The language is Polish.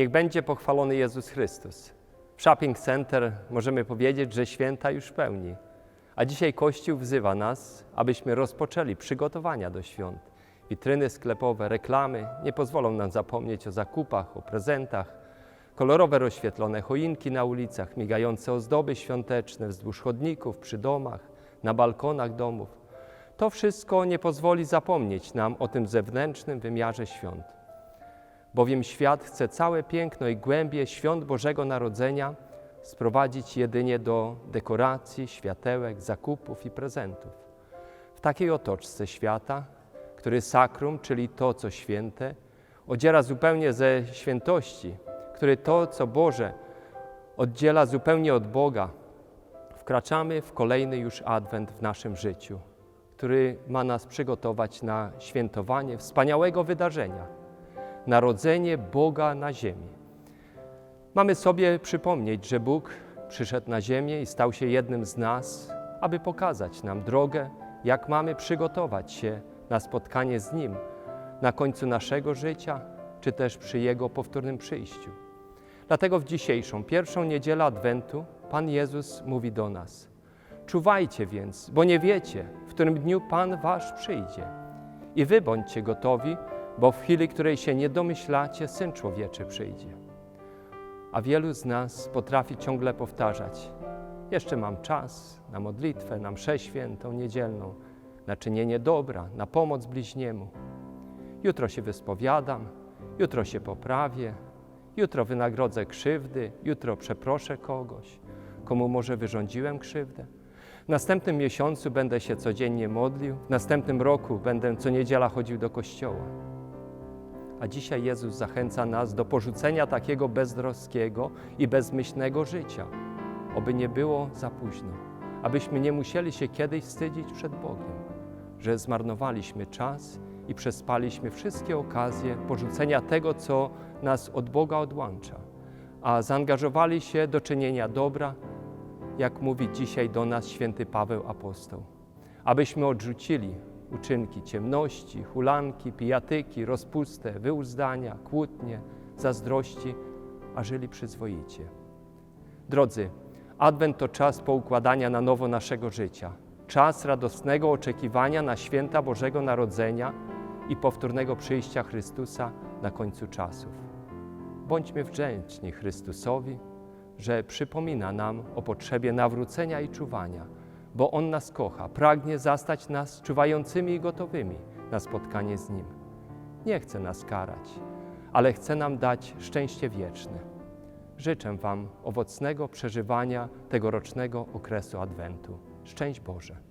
Niech będzie pochwalony Jezus Chrystus. W Shopping Center możemy powiedzieć, że święta już pełni. A dzisiaj Kościół wzywa nas, abyśmy rozpoczęli przygotowania do świąt. Witryny sklepowe, reklamy nie pozwolą nam zapomnieć o zakupach, o prezentach. Kolorowe rozświetlone choinki na ulicach, migające ozdoby świąteczne wzdłuż chodników, przy domach, na balkonach domów. To wszystko nie pozwoli zapomnieć nam o tym zewnętrznym wymiarze świąt. Bowiem świat chce całe piękno i głębie świąt Bożego Narodzenia sprowadzić jedynie do dekoracji, światełek, zakupów i prezentów. W takiej otoczce świata, który sakrum, czyli to, co święte, odziera zupełnie ze świętości, który to, co Boże, oddziela zupełnie od Boga, wkraczamy w kolejny już adwent w naszym życiu, który ma nas przygotować na świętowanie wspaniałego wydarzenia narodzenie Boga na ziemi. Mamy sobie przypomnieć, że Bóg przyszedł na ziemię i stał się jednym z nas, aby pokazać nam drogę, jak mamy przygotować się na spotkanie z Nim na końcu naszego życia, czy też przy Jego powtórnym przyjściu. Dlatego w dzisiejszą, pierwszą niedzielę Adwentu Pan Jezus mówi do nas: Czuwajcie więc, bo nie wiecie, w którym dniu Pan Wasz przyjdzie. I wy bądźcie gotowi, bo w chwili, której się nie domyślacie, Syn Człowieczy przyjdzie. A wielu z nas potrafi ciągle powtarzać: Jeszcze mam czas na modlitwę, na mszę świętą, niedzielną, na czynienie dobra, na pomoc bliźniemu. Jutro się wyspowiadam, jutro się poprawię, jutro wynagrodzę krzywdy, jutro przeproszę kogoś, komu może wyrządziłem krzywdę. W następnym miesiącu będę się codziennie modlił, w następnym roku będę co niedziela chodził do kościoła. A dzisiaj Jezus zachęca nas do porzucenia takiego beztroskiego i bezmyślnego życia, oby nie było za późno, abyśmy nie musieli się kiedyś wstydzić przed Bogiem, że zmarnowaliśmy czas i przespaliśmy wszystkie okazje porzucenia tego, co nas od Boga odłącza, a zaangażowali się do czynienia dobra, jak mówi dzisiaj do nas święty Paweł apostoł, abyśmy odrzucili uczynki ciemności, hulanki, pijatyki, rozpustę, wyuzdania, kłótnie, zazdrości, a żyli przyzwoicie. Drodzy, Adwent to czas poukładania na nowo naszego życia, czas radosnego oczekiwania na święta Bożego Narodzenia i powtórnego przyjścia Chrystusa na końcu czasów. Bądźmy wdzięczni Chrystusowi, że przypomina nam o potrzebie nawrócenia i czuwania, bo On nas kocha, pragnie zastać nas czuwającymi i gotowymi na spotkanie z Nim. Nie chce nas karać, ale chce nam dać szczęście wieczne. Życzę Wam owocnego przeżywania tegorocznego okresu Adwentu. Szczęść Boże!